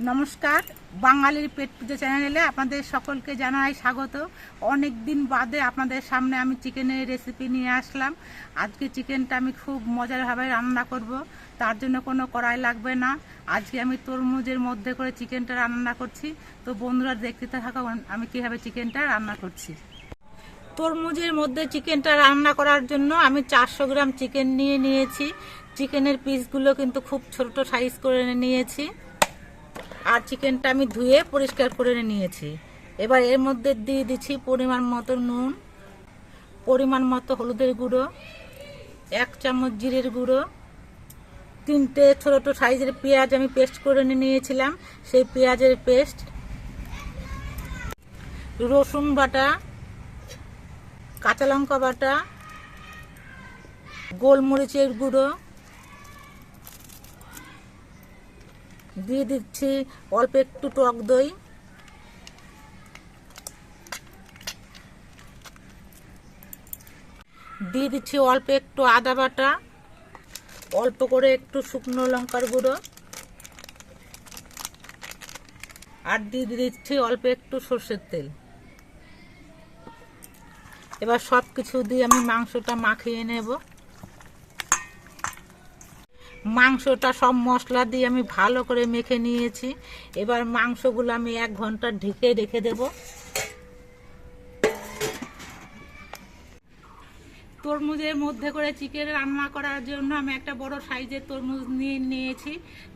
নমস্কার, বাঙালির পেট পুজো চ্যানেলে আপনাদের সকলকে জানাই স্বাগত। অনেক দিন বাদে আপনাদের সামনে আমি চিকেনের রেসিপি নিয়ে আসলাম। আজকে চিকেনটা আমি খুব মজারভাবে রান্না করব, তার জন্য কোনো কড়াই লাগবে না। আজকে আমি তরমুজের মধ্যে করে চিকেনটা রান্না করছি। তো বন্ধুরা, দেখতে থাকা আমি কীভাবে চিকেনটা রান্না করছি। তরমুজের মধ্যে চিকেনটা রান্না করার জন্য আমি চারশো গ্রাম চিকেন নিয়ে নিয়েছি। চিকেনের পিসগুলো কিন্তু খুব ছোট সাইজ করে নিয়েছি। আর চিকেনটা আমি ধুয়ে পরিষ্কার করে নিয়েছি। এবার এর মধ্যে দিয়ে দিচ্ছি পরিমাণ মতো নুন, পরিমাণ মতো হলুদের গুঁড়ো, এক চামচ জিরের গুঁড়ো, তিনটে ছোটো ছোটো সাইজের পেঁয়াজ আমি পেস্ট করে নিয়েছিলাম। সেই পেঁয়াজের পেস্ট, রসুন বাটা, কাঁচা লঙ্কা বাটা, গোলমরিচের গুঁড়ো দিয়ে দিচ্ছি, অল্প একটু টক দই। দিয়ে দিচ্ছি অল্প একটু আদা বাটা, অল্প করে একটু শুকনো লঙ্কার গুঁড়ো। আর দিয়ে দিচ্ছি অল্প একটু সর্ষের তেল। এবার সব কিছু দিয়ে আমি মাংসটা মাখিয়ে নেব। মাংসটা সব মশলা দিয়ে আমি ভালো করে মেখে নিয়েছি। এবার মাংসগুলো আমি এক ঘণ্টা ঢেকে রেখে দেব। তরমুজের মধ্যে করে চিকেন রান্না করার জন্য আমি একটা বড় সাইজের তরমুজ নিয়ে নিয়েছি।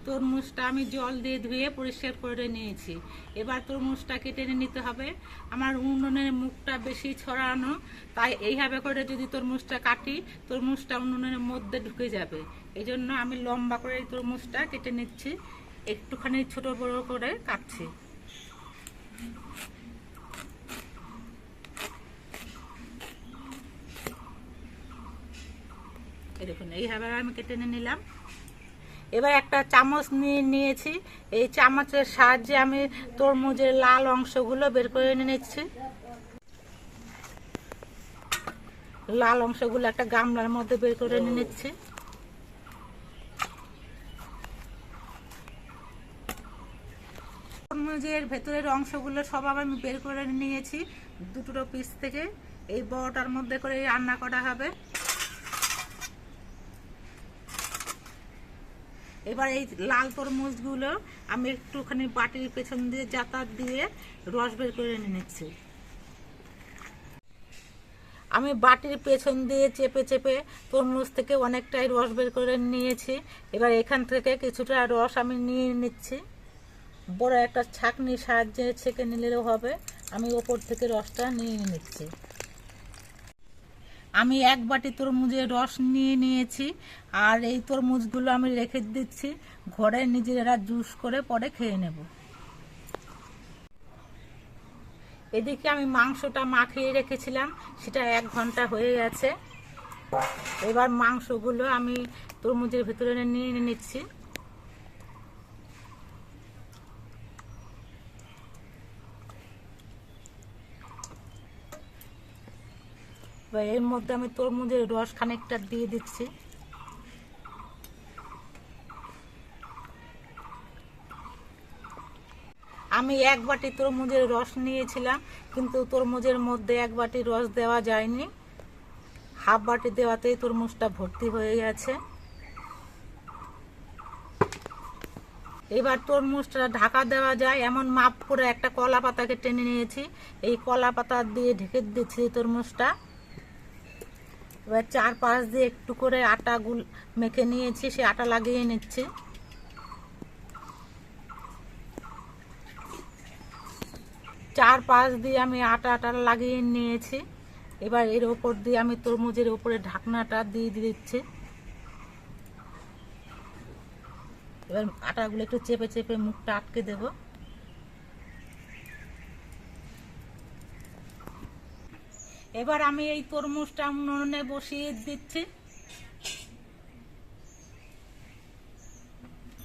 তরমুজটা আমি জল দিয়ে ধুয়ে পরিষ্কার করে নিয়েছি। এবার তরমুজটা কেটে নিতে হবে। আমার উনুনের মুখটা বেশি ছড়ানো, তাই এইভাবে করে যদি তরমুজটা কাটি, তরমুজটা উনুনের মধ্যে ঢুকে যাবে। এই জন্য আমি লম্বা করে এই তরমুজটা কেটে নিচ্ছি। একটুখানি ছোট বড় করে কাটছি। এই দেখুন এইভাবে আমি কেটে নিলাম। এবার একটা চামচ নিয়ে নিয়েছি। এই চামচের সাহায্যে আমি তরমুজের লাল অংশগুলো বের করে এনে নিচ্ছি। লাল অংশগুলো একটা গামলার মধ্যে বের করে এনে নিচ্ছি। তরমুজের ভেতরের অংশগুলো সব আমি বের করে নিয়েছি, দুটো পিস থেকে। এই বড়টার মধ্যে করে রান্না করা হবে। এবার এই লাল তরমুজগুলো আমি একটুখানি বাটির পেছন দিয়ে যাতায়াত দিয়ে রস বের করে নিচ্ছি। আমি বাটির পেছন দিয়ে চেপে চেপে তরমুজ থেকে অনেকটাই রস বের করে নিয়েছি। এবার এখান থেকে কিছুটা রস আমি নিয়ে নিচ্ছি। বড় একটা ছাকনির সাহায্যে ছেঁকে নিলেও হবে। আমি ওপর থেকে রসটা নিয়ে নিচ্ছি। আমি এক বাটি তরমুজের রস নিয়ে নিয়েছি, আর এই তরমুজগুলো আমি রেখে দিচ্ছি, ঘরে নিজেরা জুস করে পরে খেয়ে নেব। এদিকে আমি মাংসটা মাখিয়ে রেখেছিলাম, সেটা এক ঘণ্টা হয়ে গেছে। এবার মাংসগুলো আমি তরমুজের ভিতরে নিয়ে নিচ্ছি। এর মধ্যে আমি তরমুজের রস খানিকটা দিয়ে দিচ্ছি। আমি এক বাটি তরমুজের রস নিয়েছিলাম, কিন্তু তরমুজের মধ্যে এক বাটি রস দেওয়া যায়নি। হাফ বাটি দেওয়াতেই তরমুজটা ভর্তি হয়ে গেছে। এবার তরমুজটা ঢাকা দেওয়া যায়। এমন মাপ করে একটা কলা পাতাকে টেনে নিয়েছি। এই কলা পাতা দিয়ে ঢেকে দিচ্ছি তরমুজটা। এবার চার পাঁচ দিয়ে একটু করে আটা গুল মেখে নিয়েছি, সে আটা লাগিয়ে নিচ্ছে। চার পাঁচ দিয়ে আমি আটা আটা লাগিয়ে নিয়েছি। এবার এর ওপর দিয়ে আমি তরমুজের ওপরে ঢাকনাটা দিয়ে দিচ্ছি। এবার আটাগুলো একটু চেপে চেপে মুখটা আটকে দেবো। এবার আমি এই তরমুজটা উনুনে বসিয়ে দিচ্ছি।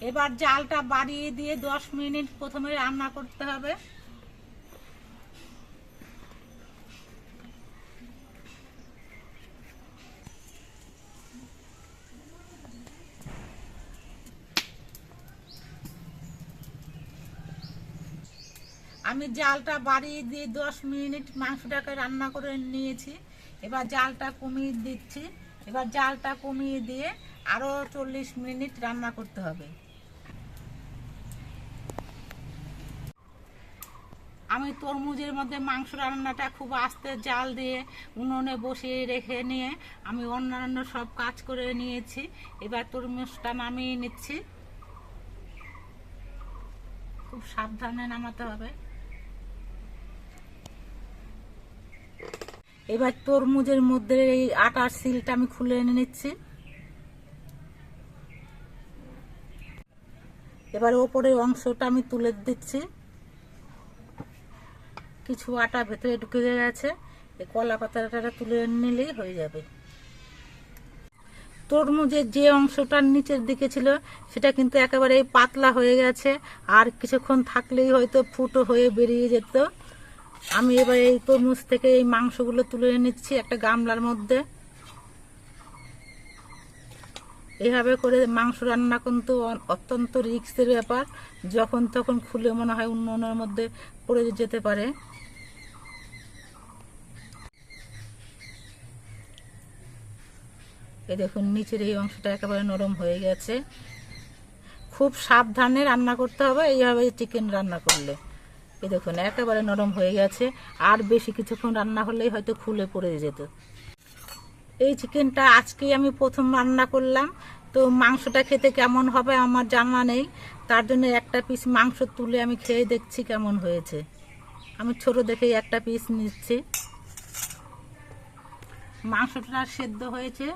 এবার জালটা বাড়িয়ে দিয়ে দশ মিনিট প্রথমে রান্না করতে হবে। আমি জালটা বাড়িয়ে দিয়ে দশ মিনিট মাংসটাকে রান্না করে নিয়েছি। এবার জালটা কমিয়ে দিচ্ছি। এবার জালটা কমিয়ে দিয়ে আরও চল্লিশ মিনিট রান্না করতে হবে। আমি তরমুজের মধ্যে মাংস রান্নাটা খুব আস্তে জাল দিয়ে উনুনে বসিয়ে রেখে নিয়ে আমি অন্যান্য সব কাজ করে নিয়েছি। এবার তরমুজটা নামিয়ে নিচ্ছি। খুব সাবধানে নামাতে হবে। এবার তরমুজের মধ্যে এই আটার সিলটা আমি খুলে এনে নিচ্ছি। এবার ওপরের অংশটা আমি তুলে দিচ্ছি। কিছু আটা ভেতরে ঢুকে গেছে। এই কলা পাতাটা তুলে নিলেই হয়ে যাবে। তরমুজের যে অংশটার নিচের দিকে ছিল, সেটা কিন্তু একেবারে পাতলা হয়ে গেছে। আর কিছুক্ষণ থাকলেই হয়তো ফুটো হয়ে বেরিয়ে যেত। আমি এবার এই তরমুজ থেকে এই মাংসগুলো তুলে নিচ্ছি একটা গামলার মধ্যে। এইভাবে করে মাংস রান্না কিন্তু অত্যন্ত রিক্সের ব্যাপার। যখন তখন খুলে মনে হয় উনুনের মধ্যে পড়ে যেতে পারে। এ দেখুন, নিচের এই অংশটা একেবারে নরম হয়ে গেছে। খুব সাবধানে রান্না করতে হবে এইভাবে চিকেন রান্না করলে। এই দেখুন, একেবারে নরম হয়ে গেছে। আর বেশি কিছুক্ষণ রান্না হলেই হয়তো খুলে পড়ে যেত। এই চিকেনটা আজকেই আমি প্রথম রান্না করলাম। তো মাংসটা খেতে কেমন হবে আমার জানা নেই। তার জন্য একটা পিস মাংস তুলে আমি খেয়ে দেখছি কেমন হয়েছে। আমি ছোট দেখেই একটা পিস নিচ্ছি। মাংসটা সেদ্ধ হয়েছে।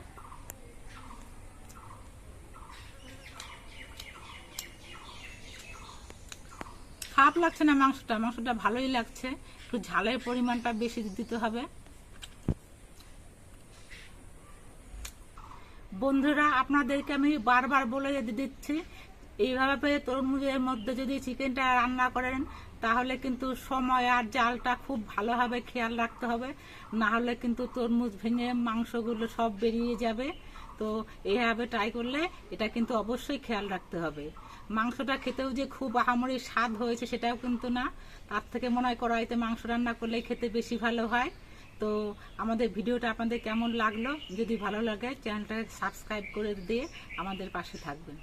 খারাপ লাগছে না মাংসটা? মাংসটা ভালোই লাগছে। একটু ঝালের পরিমাণটা বেশি দিতে হবে। বন্ধুরা, আপনাদেরকে আমি বারবার বলে দিচ্ছি, এইভাবে তরমুজের মধ্যে যদি চিকেনটা রান্না করেন, তাহলে কিন্তু সময় আর জালটা খুব ভালোভাবে খেয়াল রাখতে হবে। না হলে কিন্তু তরমুজ ভেঙে মাংসগুলো সব বেরিয়ে যাবে। তো এইভাবে ট্রাই করলে এটা কিন্তু অবশ্যই খেয়াল রাখতে হবে। মাংসটা খেতেও যে খুব আহামরি স্বাদ হয়েছে সেটাও কিন্তু না। তার থেকে মনে হয় কড়াইতে মাংস রান্না করলে খেতে বেশি ভালো হয়। তো আমাদের ভিডিওটা আপনাদের কেমন লাগল? যদি ভালো লাগে, চ্যানেলটাকে সাবস্ক্রাইব করে দিয়ে আমাদের পাশে থাকবেন।